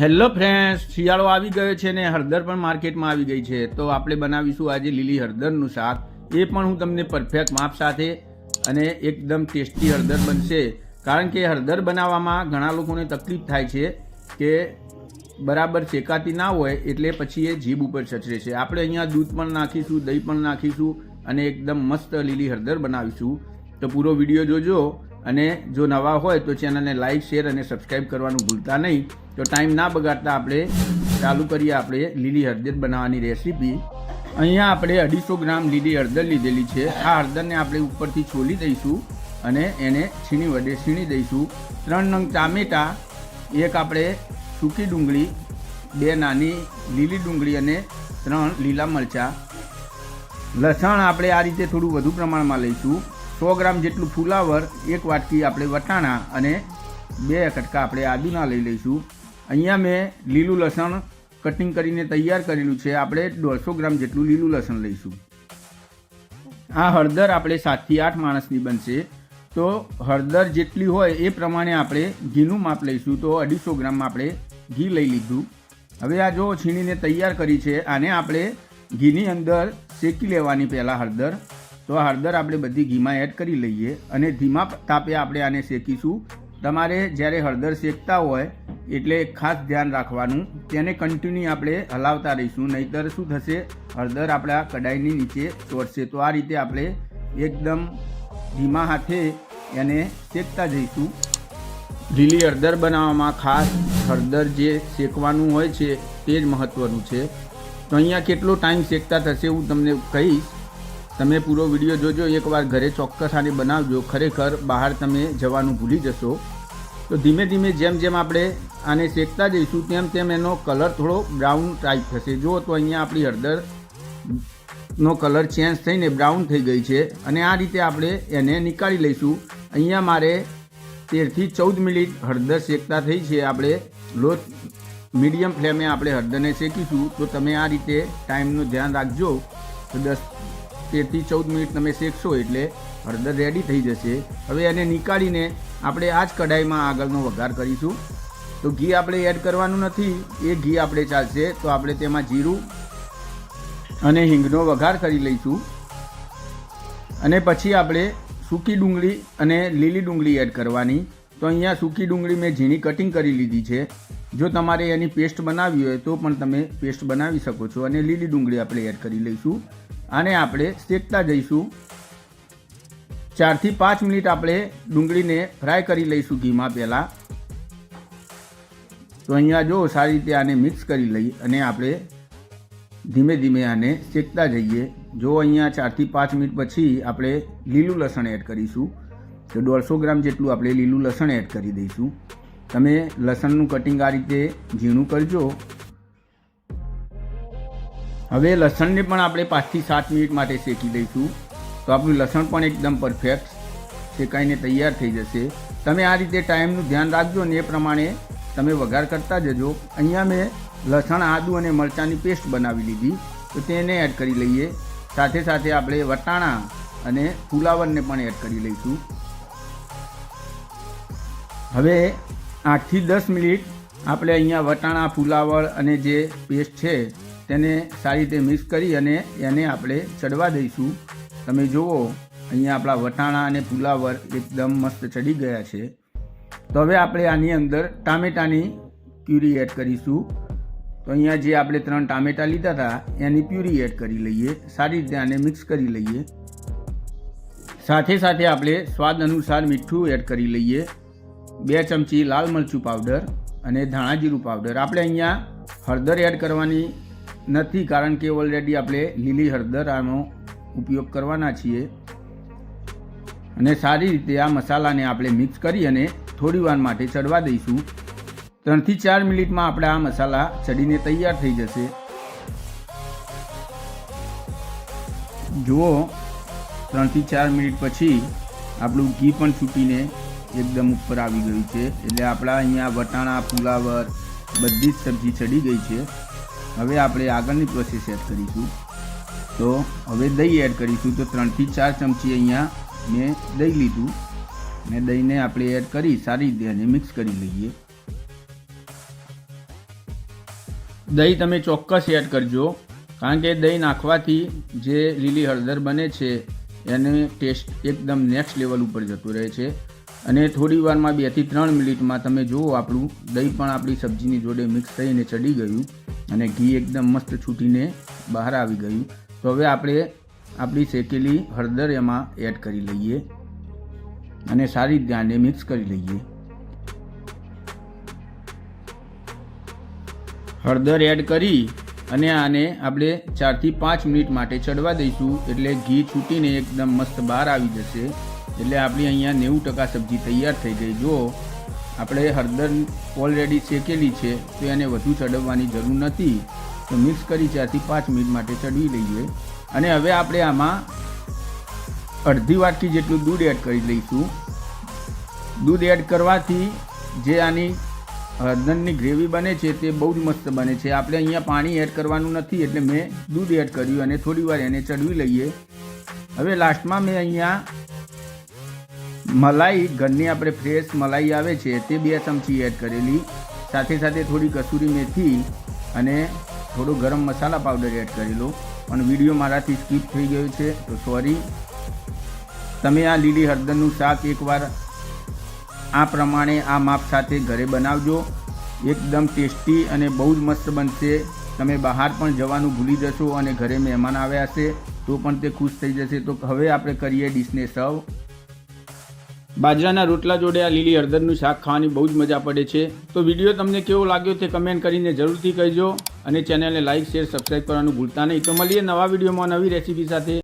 Hello friends, શિયાળો આવી ગયો છે ને હળદર પણ માર્કેટમાં આવી ગઈ છે. તો આપણે બનાવીશું આજે લીલી હળદરનું શાક. એ પણ હું તમને પરફેક્ટ માપ સાથે અને એકદમ ટેસ્ટી હળદર બનશે. કારણ કે હળદર બનાવવામાં ઘણા લોકોને તકલીફ થાય છે કે બરાબર શેકાતી ના હોય એટલે પછી એ જીભ ઉપર છચરે છે. આપણે અહીંયા દૂધ પણ નાખીશું, દહીં પણ નાખીશું અને એકદમ મસ્ત લીલી હળદર બનાવીશું. તો પૂરો વીડિયો જોજો. અને જો નવા હોય તો ચેનલને લાઇક શેર અને સબસ્ક્રાઈબ કરવાનું ભૂલતા નહીં. તો ટાઈમ ના બગાડતા આપણે ચાલુ કરીએ આપણે લીલી હળદર બનાવવાની રેસીપી. અહીંયા આપણે અઢીસો ગ્રામ લીલી હળદર લીધેલી છે. આ હળદરને આપણે ઉપરથી છોલી દઈશું અને એને છીણી વડે છીણી દઈશું. ત્રણ નંગ ટામેટાં, એક આપણે સૂકી ડુંગળી, બે નાની લીલી ડુંગળી અને ત્રણ લીલા મરચાં. લસણ આપણે આ રીતે થોડું વધુ પ્રમાણમાં લઈશું. સો ગ્રામ જેટલું ફુલાવર, એક વાટકી આપણે વટાણા અને બે કટકા આપણે આદુના લઈ લઈશું. અહીંયા મેં લીલું લસણ કટિંગ કરીને તૈયાર કરેલું છે. આપણે દોઢસો ગ્રામ જેટલું લીલું લસણ લઈશું. આ હળદર આપણે સાતથી આઠ માણસની બનશે. તો હળદર જેટલી હોય એ પ્રમાણે આપણે ઘીનું માપ લઈશું. તો અઢીસો ગ્રામ આપણે ઘી લઈ લીધું. હવે આ જો છીણીને તૈયાર કરી છે, આને આપણે ઘીની અંદર શેકી લેવાની પહેલાં હળદર. તો હળદર આપણે બધી ઘીમાં એડ કરી લઈએ અને ધીમા તાપે આપણે આને શેકીશું. તમારે જ્યારે હળદર શેકતા હોય, એટલે ખાસ ધ્યાન રાખવાનું. તેને કન્ટિન્યુ આપણે હલાવતા રહીશું. નહીતર શું થશે? હળદર આપણા કડાઈની નીચે ચોટશે તો આ રીતે આપણે એકદમ ધીમા હાથે એને શેકતા જઈશું. લીલી હળદર બનાવવામાં ખાસ હળદર જે શેકવાનું હોય છે, તે જ મહત્ત્વનું છે. તો અહીંયા કેટલો ટાઈમ શેકતા થશે હું તમને કહીશ. તમે પૂરો વીડિયો જોજો, એકવાર ઘરે ચોક્કસ આને બનાવજો. ખરેખર બહાર તમે જવાનું ભૂલી જશો. તો ધીમે ધીમે જેમ જેમ આપણે આને શેકતા જઈશું, તેમ તેમ એનો કલર થોડો બ્રાઉન ટાઈપ થશે. જુઓ તો અહીંયા આપણી હળદરનો કલર ચેન્જ થઈને બ્રાઉન થઈ ગઈ છે અને આ રીતે આપણે એને નીકાળી લઈશું. અહીંયા મારે તેરથી ચૌદ મિનિટ હળદર શેકતા થઈ છે. આપણે લો મીડિયમ ફ્લેમે આપણે હળદરને શેકીશું. તો તમે આ રીતે ટાઈમનું ધ્યાન રાખજો. તો દસ તેરથી ચૌદ મિનિટ તમે શેકશો એટલે હળદર રેડી થઈ જશે. હવે એને નીકાળીને આપણે આ જ કઢાઈમાં આગળનો વઘાર કરીશું. તો ઘી આપણે એડ કરવાનું નથી. એ ઘી આપણે ચાલશે. તો આપણે તેમાં જીરું અને હિંગનો વઘાર કરી લઈશું. અને પછી આપણે સૂકી ડુંગળી અને લીલી ડુંગળી એડ કરવાની. તો અહીંયા સૂકી ડુંગળી મેં ઝીણી કટિંગ કરી લીધી છે. જો તમારે એની પેસ્ટ બનાવવી હોય તો પણ તમે પેસ્ટ બનાવી શકો છો અને લીલી ડુંગળી આપણે એડ કરી લઈશું. આને આપણે શેકતા જઈશું. ચારથી પાંચ મિનિટ આપણે ડુંગળીને ફ્રાય કરી લઈશું ઘીમાં પહેલાં. તો અહીંયા જો સારી રીતે આને મિક્સ કરી લઈ અને આપણે ધીમે ધીમે આને શેકતા જઈએ. જો અહીંયા ચારથી પાંચ મિનિટ પછી આપણે લીલું લસણ એડ કરીશું. તો દોઢસો ગ્રામ જેટલું આપણે લીલું લસણ એડ કરી દઈશું. તમે લસણનું કટિંગ આ રીતે ઝીણું કરજો. હવે લસણને પણ આપણે પાંચથી સાત મિનિટ માટે શેકી દઈશું. તો આપણું લસણ પણ એકદમ પરફેક્ટ શેકાઈને તૈયાર થઈ જશે. તમે આ રીતે ટાઈમનું ધ્યાન રાખજો ને એ પ્રમાણે તમે વઘાર કરતા જજો. અહીંયા મેં લસણ, આદુ અને મરચાંની પેસ્ટ બનાવી લીધી. તો તેને એડ કરી લઈએ. સાથે સાથે આપણે વટાણા અને ફુલાવરને પણ એડ કરી લઈશું. હવે આઠથી દસ મિનિટ આપણે અહીંયા વટાણા ફુલાવળ અને જે પેસ્ટ છે તેને સારી રીતે મિક્સ કરી અને એને આપણે ચડવા દઈશું. તમે જુઓ, અહીંયા આપણા વટાણા અને ફુલાવર એકદમ મસ્ત ચડી ગયા છે. તો હવે આપણે આની અંદર ટામેટાની પ્યુરી એડ કરીશું. તો અહીંયા જે આપણે ત્રણ ટામેટા લીધા હતા, એની પ્યુરી એડ કરી લઈએ. સારી રીતે આને મિક્સ કરી લઈએ. સાથે સાથે આપણે સ્વાદ અનુસાર મીઠું એડ કરી લઈએ. બે ચમચી લાલ મરચું પાવડર અને ધાણા જીરું પાવડર આપણે અહીંયા હળદર એડ કરવાની નથી કારણ કે ઓલરેડી આપણે લીલી હળદર આનો ઉપયોગ કરવાના છીએ. અને સારી રીતે આ મસાલાને આપણે મિક્સ કરી અને થોડી વાર માટે ચડવા દઈશું. ત્રણથી ચાર મિનિટમાં આપણે આ મસાલા ચડીને તૈયાર થઈ જશે. જુઓ, ત્રણથી ચાર મિનિટ પછી આપણું ઘી પણ છૂટીને એકદમ ઉપર આવી ગયું છે. એટલે આપણા અહીંયા વટાણા ફુલાવર બધી જ સબ્જી ચડી ગઈ છે. હવે આપણે આગળની પ્રોસેસ એડ કરીશું. તો હવે દહીં એડ કરીશું. તો ત્રણથી ચાર ચમચી અહીંયા મેં દહીં લીધું. ને દહીંને આપણે એડ કરી સારી રીતે અને મિક્સ કરી લઈએ. દહીં તમે ચોક્કસ એડ કરજો. કારણ કે દહીં નાખવાથી જે લીલી હળદર બને છે, એને ટેસ્ટ એકદમ નેક્સ્ટ લેવલ ઉપર જતો રહે છે. અને થોડી વારમાં બેથી ત્રણ મિનિટમાં તમે જુઓ આપણું દહીં પણ આપણી સબ્જીની જોડે મિક્સ થઈને ચડી ગયું અને ઘી એકદમ મસ્ત છૂટીને બહાર આવી ગયું. તો હવે આપણે આપણી શેકેલી હળદર એમાં એડ કરી લઈએ અને સારી રીતે મિક્સ કરી લઈએ. હળદર એડ કરી અને આને આપણે ચારથી પાંચ મિનિટ માટે ચડવા દઈશું એટલે ઘી છૂટીને એકદમ મસ્ત બહાર આવી જશે. એટલે આપણી અહીંયા નેવું ટકા સબ્જી તૈયાર થઈ ગઈ. જો આપણે હળદર ઓલરેડી શેકેલી છે, તો એને વધુ ચડવવાની જરૂર નથી. તો મિક્સ કરી ચારથી પાંચ મિનિટ માટે ચડવી લઈએ. અને હવે આપણે આમાં અડધી વાટકી જેટલું દૂધ એડ કરી લઈશું. દૂધ એડ કરવાથી જે આની હળદરની ગ્રેવી બને છે, તે બહુ જ મસ્ત બને છે. આપણે અહીંયા પાણી એડ કરવાનું નથી, એટલે મેં દૂધ એડ કર્યું અને થોડી વાર એને ચડવી લઈએ. હવે લાસ્ટમાં મેં અહીંયા મલાઈ, ઘરની આપણે ફ્રેશ મલાઈ આવે છે, તે બે ચમચી એડ કરેલી. સાથે સાથે થોડી કસૂરી મેથી અને થોડો ગરમ મસાલા પાવડર એડ કરેલો. પણ વીડિયો મારાથી સ્કીપ થઈ ગયો છે, તો સોરી તમે આ લીલી હળદરનું શાક એકવાર આ પ્રમાણે આ માપ સાથે ઘરે બનાવજો. એકદમ ટેસ્ટી અને બહુ જ મસ્ત બનશે. તમે બહાર પણ જવાનું ભૂલી જશો અને ઘરે મહેમાન આવ્યા હશે, તો પણ તે ખુશ થઈ જશે. તો હવે આપણે કરીએ ડીશને સર્વ બાજરાના રોટલા જોડે આ લીલી હળદરનું શાક ખાવાની બહુ જ મજા પડે છે. તો વીડિયો તમને કેવો લાગ્યો તે કમેન્ટ કરીને જરૂરથી કહેજો અને ચેનલને લાઇક શેર સબસ્ક્રાઈબ કરવાનું ભૂલતા નહીં. તો મળીએ નવા વિડીયોમાં નવી રેસીપી સાથે.